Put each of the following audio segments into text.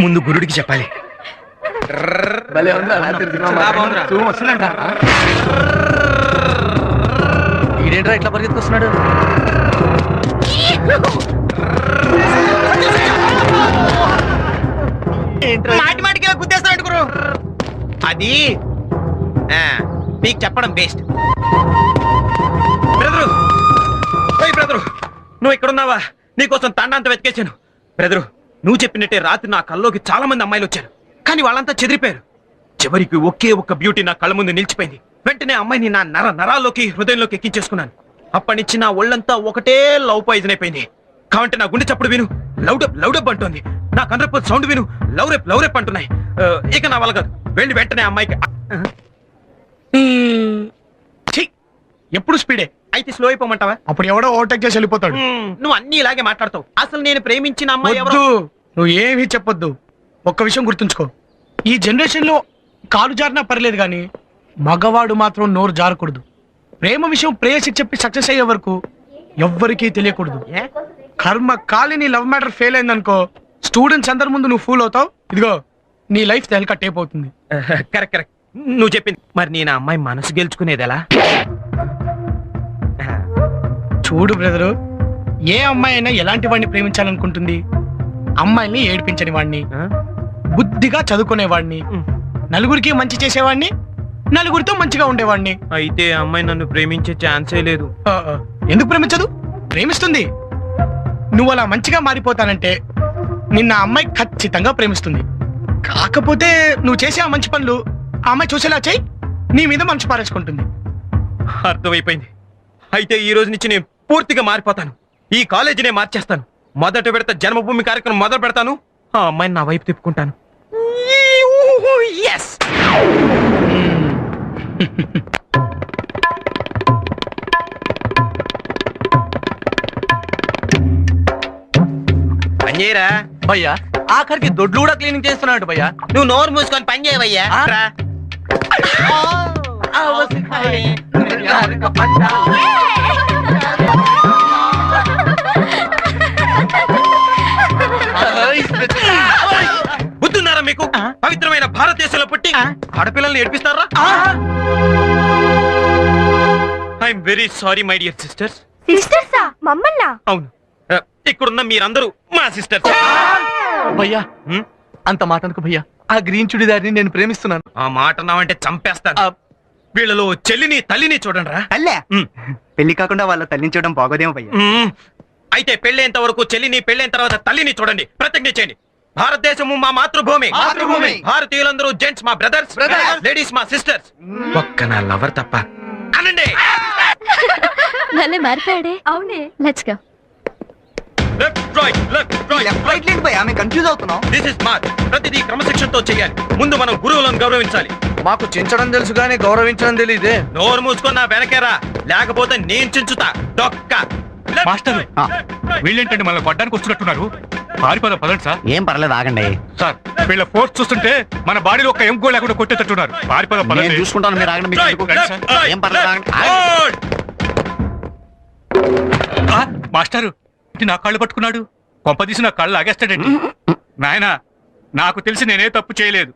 ముందు గురుడికి చెప్పాలి. ఈడేంట్రా ఇట్లా పరిగెత్తుకొస్తున్నాడు? మాటి మాటికి గుద్దేస్తాడు గురు. అది? ఆ, మీకు చెప్పడం బెస్ట్. బ్రదరు! ఓయ్ బ్రదరు! నువ్వు ఇక్కడున్నావా? నీకోసం తండాంత వెతికేశాను. బ్రదరు నువ్వు చెప్పినట్టే రాత్రి నా కల్లోకి చాలా మంది అమ్మాయిలు వచ్చారు. కానీ వాళ్ళంతా చెదిరిపోయారు. చివరికి ఒకే ఒక్క బ్యూటీ నా కళ్ళ ముందు నిలిచిపోయింది. వెంటనే అమ్మాయిని నా నర నరాల్లోకి హృదయంలోకి ఎక్కించేసుకున్నాను. అప్పటి నుంచి నా ఒళ్ళంతా ఒకటే లవ్ పాయిజన్ అయిపోయింది. కాబట్టి నా గుండె చప్పుడు విను. లౌడప్ లౌడప్ అంటోంది. నా కండ్రపు సౌండ్ విను. లవ్ రేప్ లవ్ రేప్ అంటున్నాయి. ఇక నా వల్ల కాదు. వెళ్ళి వెంటనే అమ్మాయికి ఎప్పుడు స్పీడే? అయితే స్లో అయిపోమంటావా? అప్పుడు ఎవడో ఓవర్టేక్ చేసి వెళ్ళిపోతాడు. నువ్వు అన్ని ఇలాగే మాట్లాడతావు. అసలు నేను ప్రేమించిన అమ్మాయి ఎవరు నువ్వు ఏమీ చెప్పొద్దు. ఒక్క విషయం గుర్తుంచుకో. ఈ జనరేషన్లో కాలు జారినా పర్లేదు కానీ మగవాడు మాత్రం నోరు జారకూడదు. ప్రేమ విషయం ప్రేయసికి చెప్పి సక్సెస్ అయ్యే వరకు ఎవ్వరికీ తెలియకూడదు. ఏ? కర్మ కాలిని లవ్ మ్యాటర్ ఫెయిల్ అయిందనుకో స్టూడెంట్స్ అందరి ముందు నువ్వు ఫూల్ అవుతావు. ఇదిగో నీ లైఫ్ తెలక టేప్ అవుతుంది. Correct correct. నువ్వు చెప్పింది. మరి నేను అమ్మాయి మనసు గెలుచుకునేది ఎలా చూడు బ్రదరు ఏ అమ్మాయి అయినా ఎలాంటి వాడిని ప్రేమించాలనుకుంటుంది? అమ్మాయిని ఏడిపించని వాడిని? బుద్ధిగా చదువుకునే వాడిని మ్. నలుగురికి మంచి చేసేవాడిని నలుగురితో మంచిగా ఉండేవాడిని అయితే అమ్మాయి నన్ను ప్రేమించే ఛాన్సే లేదు. ఎందుకు ప్రేమించదు? ప్రేమిస్తుంది. నువ్వు అలా మంచిగా మారిపోతానంటే నిన్న అమ్మాయి ఖచ్చితంగా ప్రేమిస్తుంది. కాకపోతే నువ్వు చేసే ఆ మంచి పనులు ఆ అమ్మాయి చూసేలా చేయి. నీ మీద మనసు పారేసుకుంటుంది. అర్థమైపోయింది. అయితే ఈ రోజు నుంచి నేను పూర్తిగా మారిపోతాను. ఈ కాలేజీనే మార్చేస్తాను. మొదట విడత జన్మభూమి కార్యక్రమం మొదలు పెడతాను. ఆ అమ్మాయిని నా వైపు తిప్పుకుంటాను. ఎస్ పని చేయరా భయ్యా ఆఖరికి దొడ్లు కూడా క్లీనింగ్ చేస్తున్నాడు భయ్యా. నువ్వు నోరు మూసుకొని పని చేయవయ్యా. బుద్ధున్నారా మీకు? పవిత్రమైన భారతదేశంలో పుట్టి ఆడపిల్లల్ని ఏడిపిస్తారా? I'm very sorry my dear sisters సిస్టర్సా? మమ్మల్నా? అవును. ఇక్కడున్న మీరందరూ మా సిస్టర్స్. భయ్యా అంత మాట అనుకో భయ్యా? ఆ గ్రీన్ చుడిదారిని నేను ప్రేమిస్తున్నాను. ఆ మాట నావంటే చంపేస్తాను. వీళ్ళలో చెల్లిని తల్లిని చూడండి రా తల్లే పెళ్ళి కాకుండా వాళ్ళ తల్లిని చూడడం బాగోదేమో భయ్యా. అయితే పెళ్ళైనంత వరకు చెల్లిని పెళ్ళైన తర్వాత తల్లిని చూడండి. ప్రతిజ్ఞ చేయండి. భారతదేశము మా మాతృభూమి. మాతృభూమి. భారతీయులందరూ జెంట్స్ మా బ్రదర్స్. లేడీస్ మా సిస్టర్స్ ఒక్క నా లవర్ తప్ప. అనండి. మారిపోయాడే? అవునే. Let's go left right left right left right లేదు భయ్యా మేము కన్ఫ్యూజ్ అవుతున్నాం దిస్ ఇస్ మార్క్ ప్రతిదీ క్రమశిక్షణతో చేయాలి. ముందు మనం గురువులను గౌరవించాలి. మాకు చించడం తెలుసు కానీ గౌరవించడం తెలియదే నోరు మూసుకొని నా వెనకేరా. లేకపోతే నేను చించుతా. డొక్క. Left, master right, left, right. వీళ్ళేంటండి మళ్ళీ కొట్టడానికి వస్తున్నట్టున్నారు పారిపోదా పదండి సార్? ఏం పర్లేదు ఆగండి. సార్ వీళ్ళ ఫోర్స్ చూస్తుంటే మన బాడీలో ఒక ఎంకో లేకుండా కొట్టేటట్టున్నారు. పారిపోదా పదండి? చూసుకుంటాను మీరు ఆగండి Right, left, right, ఏం పర్లేదు left, ఆగండి. forward. ఆ, మాస్టారు ఏంటి నా కాళ్ళు పట్టుకున్నాడు. కొంపదీసి నా కాళ్ళు లాగేస్తాడండి. నాయనా నాకు తెలిసి నేనే తప్పు చేయలేదు.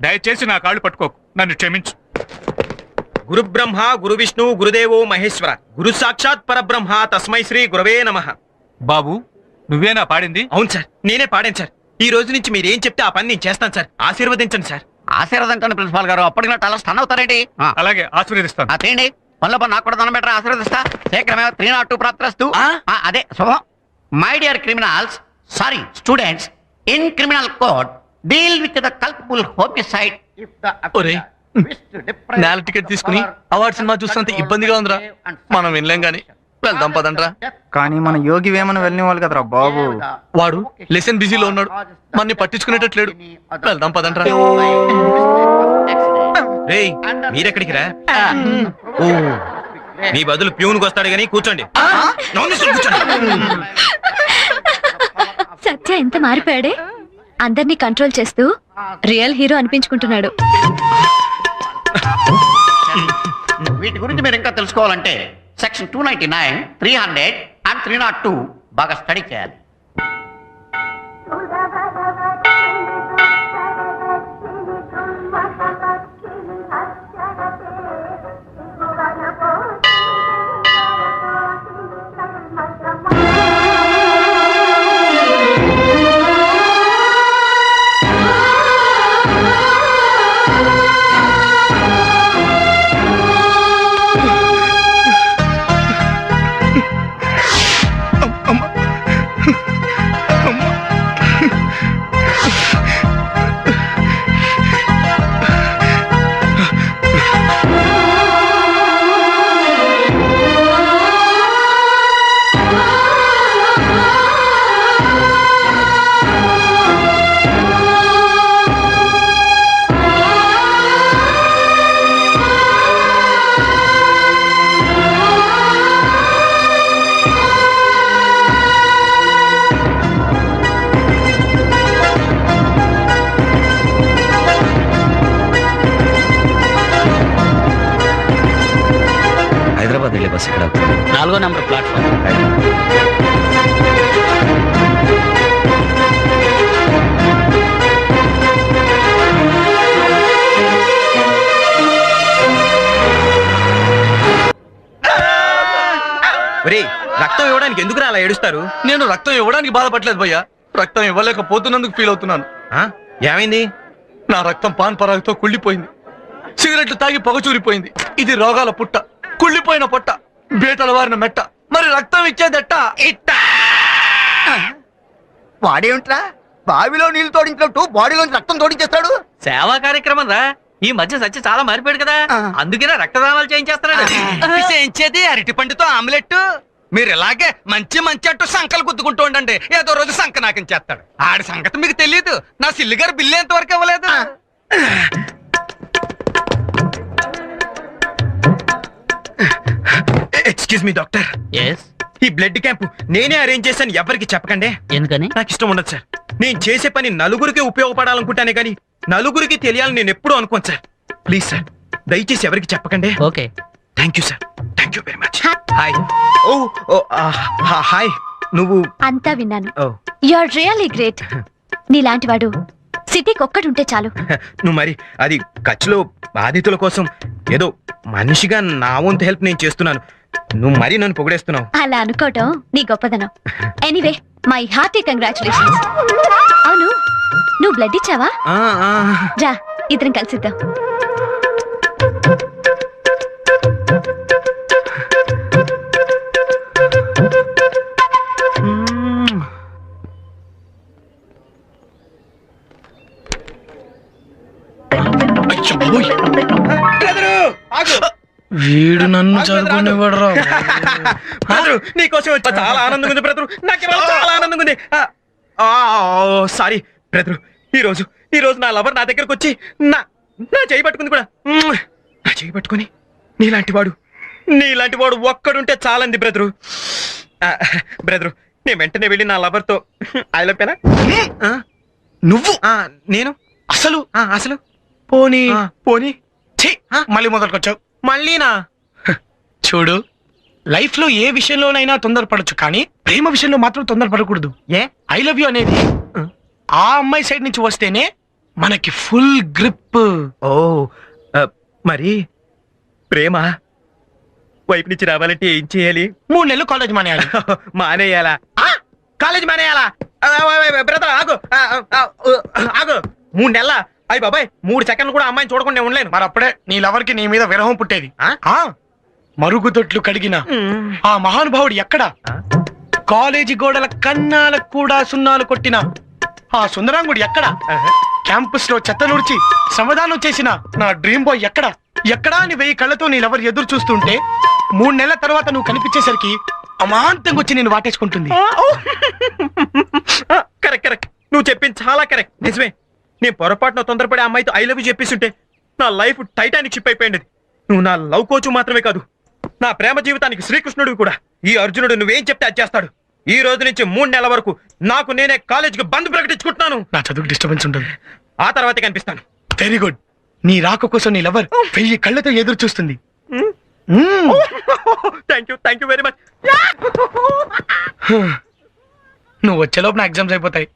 దయచేసి నా కాళ్ళు పట్టుకోకు. నన్ను క్షమించు. గురు బ్రహ్మ గురు విష్ణు గురుదేవో మహేశ్వర. గురు సాక్షాత్ పరబ్రహ్మ తస్మై శ్రీ గురవే నమ. బాబు నువ్వేనా పాడింది? అవును సార్ నేనే పాడాను సార్. ఈ రోజు నుంచి మీరు ఏం చెప్తే ఆ పని నేను చేస్తాను సార్. ఆశీర్వదించండి సార్. ఆశీర్వదించండి ప్రిన్సిపాల్ గారు. అప్పటికి నా తల స్టన్ అవుతారేంటి? ఆ, అలాగే ఆశీర్వదిస్తాను. ఆ, తీయండి పనిలో పని నాకు కూడా దండం పెట్టరా? ఆశీర్వదిస్తా. శీఘ్రమే త్రీ నాట్ టూ? ఆ, అదే శుభం. My dear criminals sorry students in criminal code deal with the culpable homicide if the ఒరేయ్, నేల టికెట్ తీసుకుని అవార్డు సినిమా చూస్తున్నంత ఇబ్బందిగా ఉందిరా. మనం వినలేం గాని వెళ్దాం పదండ్రా. కానీ మన యోగి వేమన వెళ్ళిన వాళ్ళు కదరా బాబు? వాడు లెసన్ బిజీలో ఉన్నాడు. మన్ని పట్టించుకునేటట్లేడు. వెళ్దాం పదండ్రా. రేయ్ మీరెక్కడికి రా ఓ మీ బదులు ప్యూన్కి వస్తాడు కానీ కూర్చోండి. నోరు మూసుకొని కూర్చోండి. సత్య ఎంత మారిపోయాడే? అందరినీ కంట్రోల్ చేస్తూ రియల్ హీరో అనిపించుకుంటున్నాడు. వీటి గురించి మీరు ఇంకా తెలుసుకోవాలంటే section two ninety nine three hundred and three nought two బాగా స్టడీ చేయాలి. బస్ ఇక్కడ నాలుగో నెంబర్ ప్లాట్ఫామ్. ఒరే రక్తం ఇవ్వడానికి ఎందుకు అలా ఏడుస్తారు? నేను రక్తం ఇవ్వడానికి బాధపడలేదు భయ్యా. రక్తం ఇవ్వలేకపోతున్నందుకు ఫీల్ అవుతున్నాను. ఆ? ఏమైంది? నా రక్తం పాన్ పరాగతో కుళ్ళిపోయింది. సిగరెట్లు తాగి పొగ చూరిపోయింది. ఇది రోగాల పుట్ట. కుళ్ళిపోయిన పొట్ట. బేటల వారిన మెట్ట. మరి రక్తం ఇచ్చేదట్ట? ఇట్ట. వాడేమిట్రా? బావిలో నీళ్ళు తోడించినట్టు బాడీలోంచి రక్తం తోడించేస్తాడు? సేవా కార్యక్రమం రా. ఈ మధ్య సత్య చాలా మారిపోయాడు కదా. అందుకనే రక్తదానాలు చేయించేస్తున్నాడు. చేయించేది అరటి పండుతో ఆమ్లెట్. మీరు ఇలాగే మంచి మంచి అంటూ సంకలు గుద్దుకుంటూ ఉండండి. ఏదో రోజు సంక నాకించేస్తాడు ఆడి సంగతి మీకు తెలియదు. నా సిల్లు గారు బిల్లు ఎంత వరకు ఇవ్వలేదు ఎక్స్క్యూజ్ మీ డాక్టర్ ఈ బ్లడ్ క్యాంప్ నేనే అరేంజ్ చేశాను ఎవరికి చెప్పకండి. ఎందుకని? నాకు ఇష్టం ఉండదు సార్ నేను చేసే పని నలుగురికి ఉపయోగపడాలనుకుంటానే కానీ నలుగురికి తెలియాలని నేను ఎప్పుడూ అనుకోను సార్ ప్లీజ్ సార్ దయచేసి ఎవరికి చెప్పకండి. Okay. Thank you sir thank you very much hi oh oh hi నువ్వు అంతా విన్నాను. Oh you are really great నీలాంటి వాడు సిటీకి ఒక్కడుంటే చాలు. నువ్వు మరి అది ఖర్చులో బాధితుల కోసం ఏదో మనిషిగా నా వంతు హెల్ప్ నేను చేస్తున్నాను. నువ్వు మరీ నన్ను పొగిడేస్తున్నావు. అలా అనుకోవటం నీ గొప్పదనం. ఎనీవే మై హార్టీ కంగ్రాచులేషన్స్ అవును నువ్వు బ్లడ్ ఇచ్చావా. రా ఇద్దరం కలిసిద్దాం. వీడు నన్ను చదువుకునేవాడు రా బ్రదరు నీకోసం వచ్చా. చాలా ఆనందంగా ఉంది బ్రదరు నాకు ఇవాళ చాలా ఆనందంగా ఉంది ఆ, ఆ, ఓ, సారీ బ్రదరు ఈ రోజు ఈ రోజు నా లవర్ నా దగ్గరకు వచ్చి నా నా చేయి పట్టుకుంది కూడా. మ్మ్. నా చేయి పట్టుకొని నీలాంటి వాడు నీలాంటి వాడు ఒక్కడుంటే చాలంది బ్రదరు ఆ, బ్రదరు నేను వెంటనే వెళ్ళి నా లవర్తో ఐ లవ్ నువ్వు? ఆ, నేను? అసలు? ఆ, అసలు? పోనీ పోనీ. ఛీ, మళ్ళీ మొదలుకొచ్చావు. మళ్ళీనా? చూడు లైఫ్లో ఏ విషయంలోనైనా తొందరపడొచ్చు కానీ ప్రేమ విషయంలో మాత్రం తొందరపడకూడదు. ఏ? ఐ లవ్ యూ అనేది ఆ అమ్మాయి సైడ్ నుంచి వస్తేనే మనకి ఫుల్ గ్రిప్. ఓ మరి? ప్రేమ? వైపు నుంచి రావాలంటే ఏం చేయాలి? మూడు నెలలు కాలేజ్ మానేయాలి. మానేయాలా? ఆ! కాలేజ్ మానేయాలా? బ్రదర్ ఆగు. ఆగు. మూడు నెలల? అయ్యి బాబాయ్ మూడు సెకండ్లు కూడా అమ్మాయిని చూడకుండా ఉండలేను. మరి అప్పుడే నీ లవర్కి నీ మీద విరహం పుట్టేది. ఆ? మరుగుదొడ్లు కడిగిన. ఆ మహానుభావుడు ఎక్కడ? కాలేజీ గోడల కన్నాలకు కూడా సున్నాలు కొట్టిన ఆ సుందరాంగుడు ఎక్కడ. క్యాంపస్లో చెత్త నుడిచి సమాధానం చేసిన నా డ్రీమ్ బాయ్ ఎక్కడ? ఎక్కడా అని వెయ్యి కళ్ళతో నీ లవర్ ఎదురు చూస్తుంటే మూడు నెలల తర్వాత నువ్వు కనిపించేసరికి అమాంతంగా వచ్చి నేను వాటేసుకుంటుంది. Correct correct. నువ్వు చెప్పింది చాలా కరెక్ట్. నిజమే. నేను పొరపాటున తొందరపడే అమ్మాయితో ఐ లవ్ యూ చెప్పేస్తుంటే నా లైఫ్ టైటానిక్ షిప్ అయిపోయింది. నువ్వు నా లవ్ కోచ్ మాత్రమే కాదు నా ప్రేమ జీవితానికి శ్రీకృష్ణుడు కూడా. ఈ అర్జునుడు నువ్వేం చెప్తే అది చేస్తాడు. ఈ రోజు నుంచి మూడు నెలల వరకు నాకు నేనే కాలేజీకి బంద్ ప్రకటించుకుంటున్నాను. నా చదువుకు డిస్టర్బెన్స్ ఉంటుంది ఆ తర్వాతే కనిపిస్తాను. వెరీ గుడ్ నీ రాక కోసం నీ లవర్ వెయ్యి కళ్ళతో ఎదురు చూస్తుంది. Thank you thank you very much నువ్వు వచ్చేలోపు నా ఎగ్జామ్స్ అయిపోతాయి.